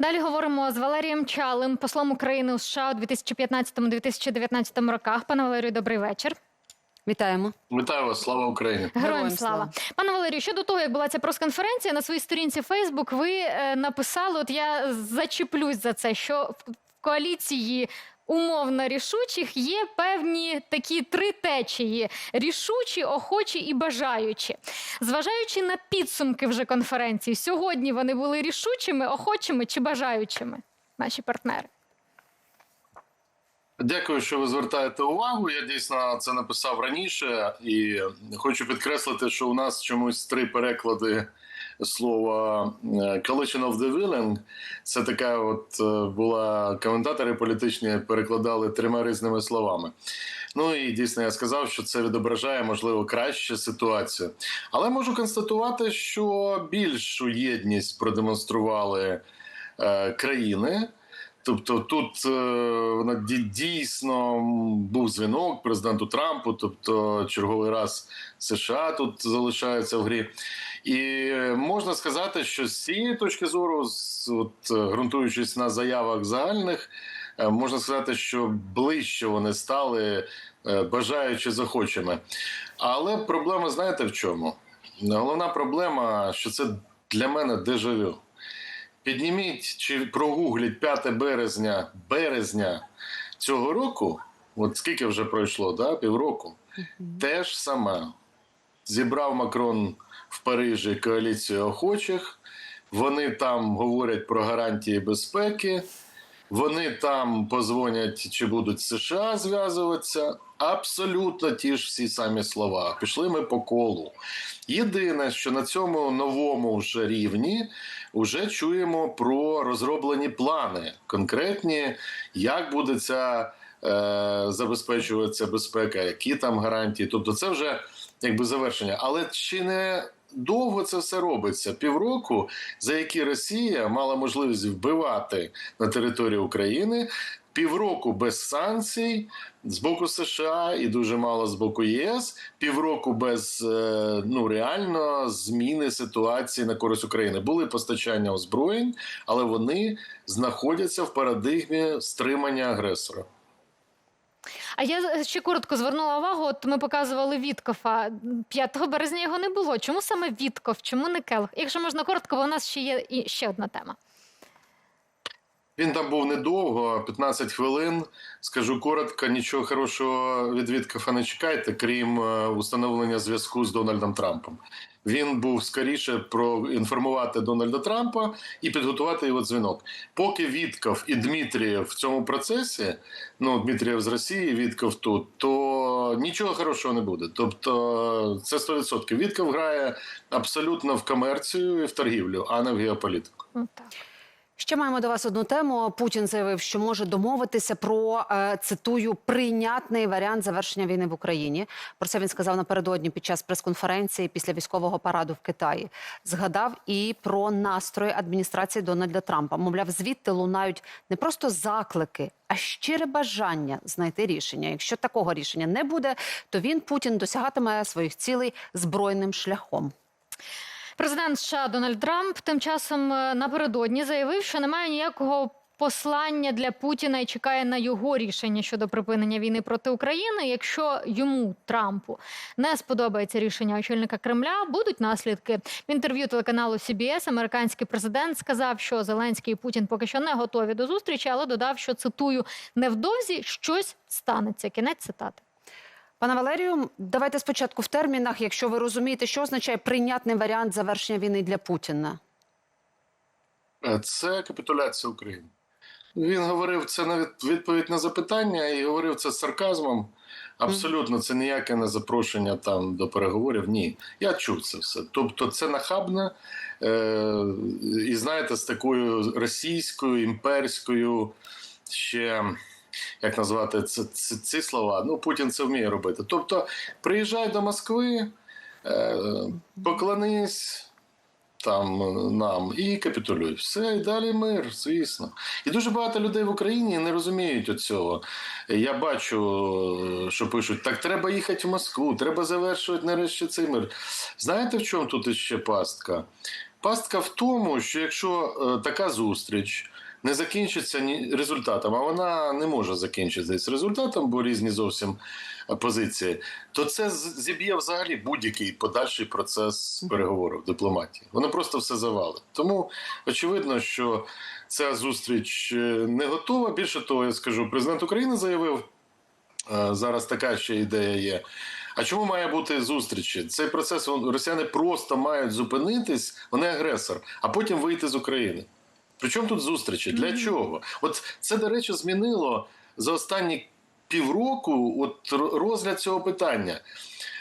Далі говоримо з Валерієм Чалим, послом України у США у 2015-2019 роках. Пане Валерію, добрий вечір. Вітаємо. Вітаю вас, слава Україні. Героям слава. Пане Валерію, щодо того, як була ця прес-конференція на своїй сторінці Фейсбук, ви е, написали: от я зачіплюсь за це, що в коаліції. Умовно рішучих є певні такі три течії: рішучі, охочі і бажаючі. Зважаючи на підсумки вже конференції, сьогодні вони були рішучими, охочими чи бажаючими, наші партнери. Дякую, що ви звертаєте увагу. Я дійсно це написав раніше, і хочу підкреслити, що у нас чомусь три переклади слова е, «coalition of the willing». Це така, от е, була коментатори політичні перекладали трьома різними словами. Ну і дійсно я сказав, що це відображає можливо краще ситуацію. Але можу констатувати, що більшу єдність продемонстрували е, країни. Тобто тут е, вона дійсно був дзвінок президенту Трампу, тобто черговий раз США тут залишаються в грі. І е, можна сказати, що з цієї точки зору, от, е, ґрунтуючись на заявах загальних, е, можна сказати, що ближче вони стали бажаючи захочими. Але проблема, знаєте в чому? Головна проблема, що це для мене дежавю. Підніміть чи прогугліть 5 березня березня цього року. От скільки вже пройшло, да? півроку. Те ж саме. Зібрав Макрон в Парижі коаліцію охочих. Вони там говорять про гарантії безпеки. Вони там позвонять, чи будуть США зв'язуватися. Абсолютно ті ж всі самі слова. Пішли ми по колу. Єдине, що на цьому новому вже рівні вже чуємо про розроблені плани конкретні, як буде ця е, забезпечуватися безпека, які там гарантії. Тобто, це вже якби завершення. Але чи не довго це все робиться? Півроку, за які Росія мала можливість вбивати на території України. Півроку без санкцій з боку США і дуже мало з боку ЄС. Півроку без е, ну реально зміни ситуації на користь України. Були постачання озброєнь, але вони знаходяться в парадигмі стримання агресора. А я ще коротко звернула увагу. От ми показували Віткофа 5 березня. Його не було. Чому саме Вітков? Чому не Келх? Якщо можна коротко, бо у нас ще є ще одна тема. Він там був недовго, 15 хвилин. Скажу коротко, нічого хорошого від Віткафа не чекайте, крім е, установлення зв'язку з Дональдом Трампом. Він був скоріше проінформувати Дональда Трампа і підготувати його дзвінок. Поки Вітков і Дмитрієв в цьому процесі, ну Дмитрієв з Росії, Вітков тут, то нічого хорошого не буде. Тобто це 100%. Вітков грає абсолютно в комерцію і в торгівлю, а не в геополітику. Ну, так. Ще маємо до вас одну тему. Путін заявив, що може домовитися про е, цитую прийнятний варіант завершення війни в Україні. Про це він сказав напередодні під час прес-конференції після військового параду в Китаї. Згадав і про настрої адміністрації Дональда Трампа. Мовляв, звідти лунають не просто заклики, а щире бажання знайти рішення. Якщо такого рішення не буде, то він Путін досягатиме своїх цілей збройним шляхом. Президент США Дональд Трамп тим часом е, напередодні заявив, що немає ніякого послання для Путіна і чекає на його рішення щодо припинення війни проти України. Якщо йому Трампу не сподобається рішення очільника Кремля, будуть наслідки. В інтерв'ю телеканалу CBS американський президент сказав, що Зеленський і Путін поки що не готові до зустрічі, але додав, що цитую невдовзі щось станеться. Кінець цитати. Пане Валерію, давайте спочатку в термінах, якщо ви розумієте, що означає прийнятний варіант завершення війни для Путіна. Е, Це капітуляція України. Він говорив це на відповідь на запитання і говорив це з сарказмом. Абсолютно, це ніяке не запрошення там до переговорів. Ні, я чув це все. Тобто, це нахабне е- і знаєте, з такою російською імперською ще. Як назвати це, це, ці слова? Ну, Путін це вміє робити. Тобто, приїжджай до Москви, е, поклонись там е, нам і капітулюй. Все, і далі мир, звісно. І дуже багато людей в Україні не розуміють цього. Я бачу, е, що пишуть: так треба їхати в Москву, треба завершувати нарешті цей мир. Знаєте, в чому тут ще пастка? Пастка в тому, що якщо е, така зустріч не закінчиться ні результатом, а вона не може закінчитись результатом, бо різні зовсім е, позиції, то це зіб'є взагалі будь-який подальший процес переговорів дипломатії. Воно просто все завалить. Тому очевидно, що ця зустріч е, не готова. Більше того, я скажу, президент України заявив. е, Зараз така ще ідея є. А чому має бути зустрічі? Цей процес росіяни просто мають зупинитись, вони агресор, а потім вийти з України. Причому тут зустрічі? Для чого? От це, до речі, змінило за останні півроку от розгляд цього питання.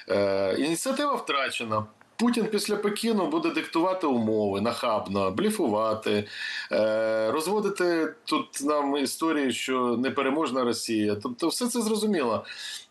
Е, ініціатива втрачена. Путін після Пекіну буде диктувати умови нахабно, бліфувати, е, розводити тут нам історії, що непереможна Росія. Тобто, все це зрозуміло.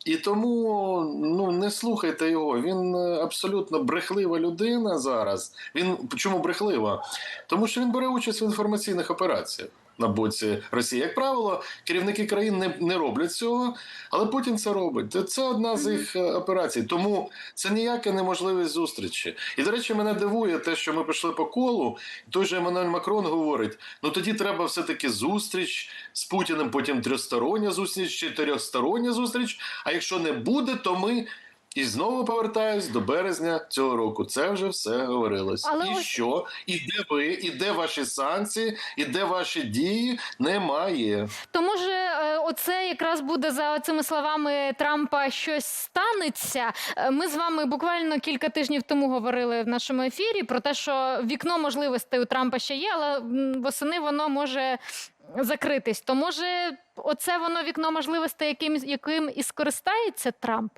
І тому ну не слухайте його. Він е, абсолютно брехлива людина зараз. Він чому брехлива? Тому що він бере участь в інформаційних операціях. На боці Росії, як правило, керівники країн не, не роблять цього, але Путін це робить. Це- одна з їх е, операцій. Тому це ніяка неможливість зустрічі. І до речі, мене дивує те, що ми пішли по колу. Той же Еммануель Макрон говорить: ну тоді треба все-таки зустріч з Путіним, потім трьохстороння зустріч, чотирьохстороння зустріч. А якщо не буде, то ми. І знову повертаюсь до березня цього року. Це вже все говорилось. Але і ось- що? І де ви, і де ваші санкції, і де ваші дії? Немає. То може, е, оце якраз буде за цими словами Трампа щось станеться. Е, Ми з вами буквально кілька тижнів тому говорили в нашому ефірі про те, що вікно можливостей у Трампа ще є, але восени воно може закритись. То може, оце воно вікно можливостей, яким, яким і скористається Трамп?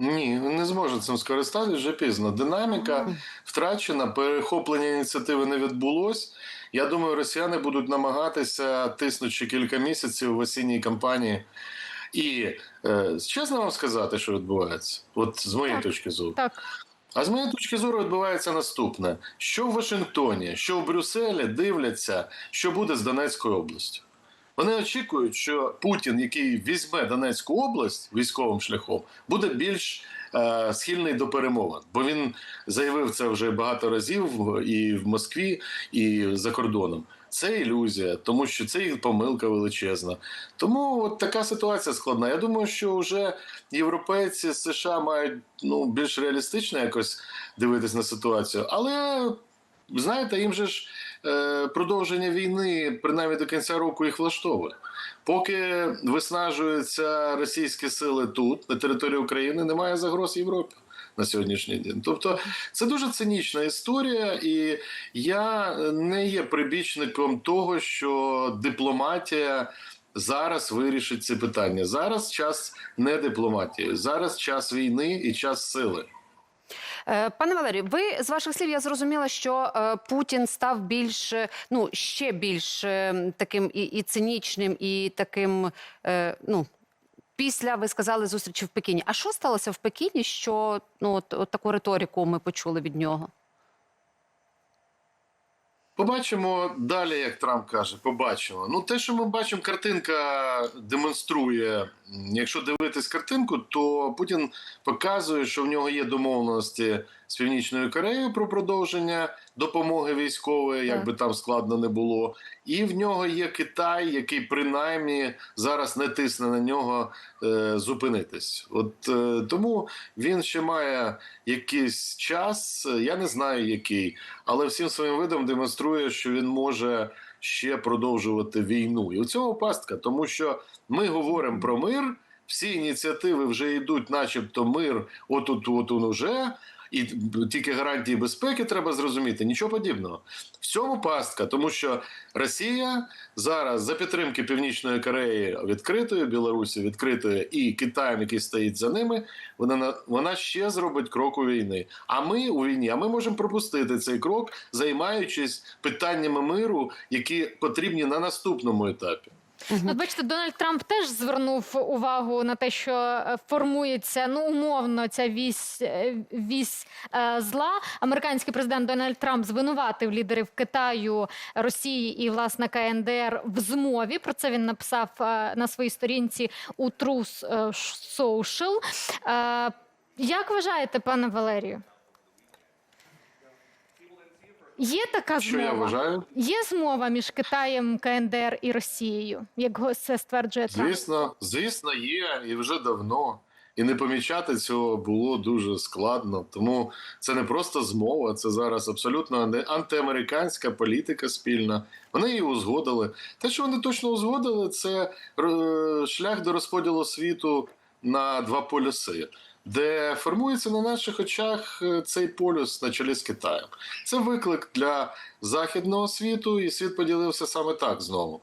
Ні, не зможе цим скористатися вже пізно. Динаміка втрачена, перехоплення ініціативи не відбулось. Я думаю, росіяни будуть намагатися тиснути ще кілька місяців в осінній кампанії. І е, чесно вам сказати, що відбувається, от з моєї Так. точки зору. Так. А з моєї точки зору відбувається наступне: що в Вашингтоні, що в Брюсселі дивляться, що буде з Донецькою областю. Вони очікують, що Путін, який візьме Донецьку область військовим шляхом, буде більш е, схильний до перемовин. Бо він заявив це вже багато разів і в Москві, і за кордоном. Це ілюзія, тому що це їх помилка величезна. Тому от така ситуація складна. Я думаю, що вже європейці з США мають ну, більш реалістично якось дивитись на ситуацію. Але знаєте, їм же ж продовження війни, принаймні до кінця року, їх влаштовує. Поки виснажуються російські сили тут, на території України, немає загроз Європі. На сьогоднішній день, тобто це дуже цинічна історія, і я не є прибічником того, що дипломатія зараз вирішить ці питання. Зараз час не дипломатії, зараз час війни і час сили. Е, Пане Валерію, ви з ваших слів я зрозуміла, що е, Путін став більш е, ну ще більш таким і, і цинічним, і таким. Ну після ви сказали зустрічі в Пекіні. А що сталося в Пекіні? Що ну от, от таку риторику ми почули від нього? Побачимо далі, як Трамп каже. Побачимо. Ну, те, що ми бачимо, картинка демонструє. Якщо дивитись картинку, то Путін показує, що в нього є домовленості з Північною Кореєю про продовження допомоги військової, як би там складно не було. І в нього є Китай, який принаймні зараз не тисне на нього е, зупинитись. От е, тому він ще має якийсь час. Я не знаю який, але всім своїм видом демонструє, що він може ще продовжувати війну. І у цьому пастка, тому що ми говоримо про мир. Всі ініціативи вже йдуть, начебто, мир, отут, от -от уже. І тільки гарантії безпеки треба зрозуміти. Нічого подібного. В цьому пастка, тому що Росія зараз за підтримки Північної Кореї відкритої, Білорусі відкритої і Китаєм, який стоїть за ними, вона на- вона ще зробить крок у війни. А ми у війні, а ми можемо пропустити цей крок, займаючись питаннями миру, які потрібні на наступному етапі. От бачите, Дональд Трамп теж звернув увагу на те, що е, формується ну умовно ця вісь, е, вісь е, зла. Американський президент Дональд Трамп звинуватив лідерів Китаю, Росії і власне КНДР в змові. Про це він написав е, на своїй сторінці у Truth Social. Е, Як вважаєте, пане Валерію? Є така Що я вважаю? Є змова між Китаєм, КНДР і Росією, як це стверджує Трамп? Звісно, звісно, є і вже давно. І не помічати цього було дуже складно. Тому це не просто змова, це зараз абсолютно антиамериканська політика спільна. Вони її узгодили. Те, що вони точно узгодили, це е, шлях до розподілу світу на два полюси, де формується на наших очах е, цей полюс на чолі з Китаєм. Це виклик для західного світу, і світ поділився саме так знову.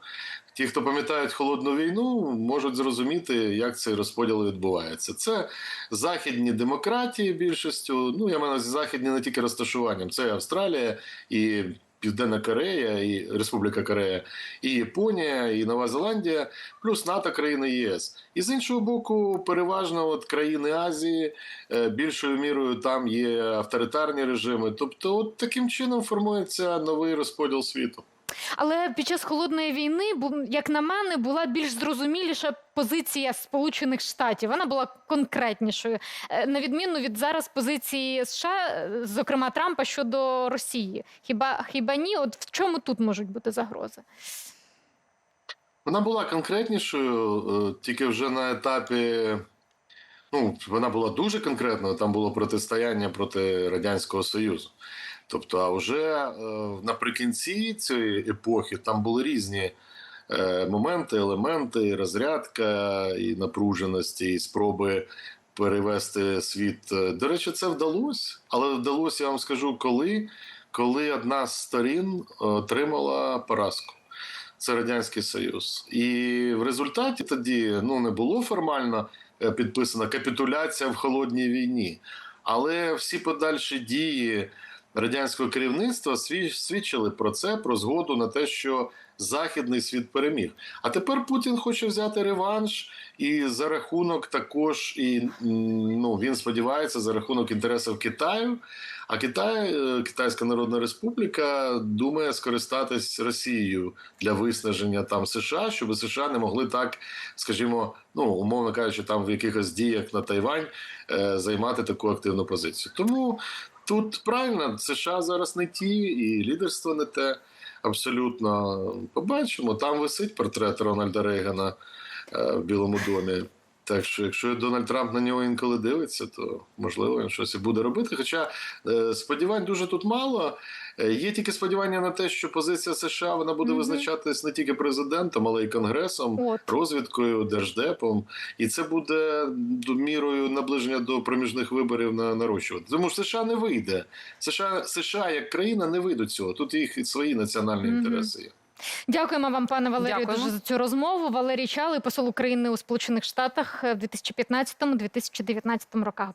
Ті, хто пам'ятають холодну війну, можуть зрозуміти, як цей розподіл відбувається. Це західні демократії більшістю. Ну я маю на західні не тільки розташуванням, це Австралія і. Південна Корея і Республіка Корея, і Японія, і Нова Зеландія, плюс НАТО, країни ЄС. І з іншого боку, переважно от країни Азії е, більшою мірою там є авторитарні режими. Тобто, от таким чином формується новий розподіл світу. Але під час холодної війни, як на мене, була більш зрозуміліша позиція Сполучених Штатів. Вона була конкретнішою, Е, на відміну від зараз позиції США, е, зокрема Трампа щодо Росії. Хіба хіба ні? От в чому тут можуть бути загрози? Вона була конкретнішою, е, тільки вже на етапі. Ну, вона була дуже конкретною, там було протистояння проти Радянського Союзу. Тобто, а вже е, наприкінці цієї епохи там були різні е, моменти, елементи, і розрядка, і напруженості, і спроби перевести світ. Е, До речі, це вдалося, але вдалося, я вам скажу, коли, коли одна з сторін отримала поразку. Це Радянський Союз. І в результаті тоді ну, не було формально підписана капітуляція в холодній війні. Але всі подальші дії радянського керівництва свідчили про це, про згоду на те, що західний світ переміг. А тепер Путін хоче взяти реванш, і за рахунок також, і ну він сподівається за рахунок інтересів Китаю. А Китай, е, Китайська Народна Республіка думає скористатись Росією для виснаження там США, щоб США не могли так, скажімо, ну умовно кажучи, там в якихось діях на Тайвань е, займати таку активну позицію. Тому тут правильно США зараз не ті, і лідерство не те. Абсолютно побачимо. Там висить портрет Рональда Рейгана е, в Білому домі. Так що, якщо Дональд Трамп на нього інколи дивиться, то можливо він щось і буде робити. Хоча е, сподівань дуже тут мало. Е, Є тільки сподівання на те, що позиція США вона буде Мгм. визначатись не тільки президентом, але й конгресом, От. розвідкою, держдепом, і це буде мірою наближення до проміжних виборів на нарощувати. Тому що США не вийде. США, США як країна не вийдуть цього. Тут їх свої національні Мгм. інтереси є. Дякуємо вам, пане Валерію, Дякуємо. дуже за цю розмову. Валерій Чалий, посол України у Сполучених Штатах е, в 2015-2019 роках.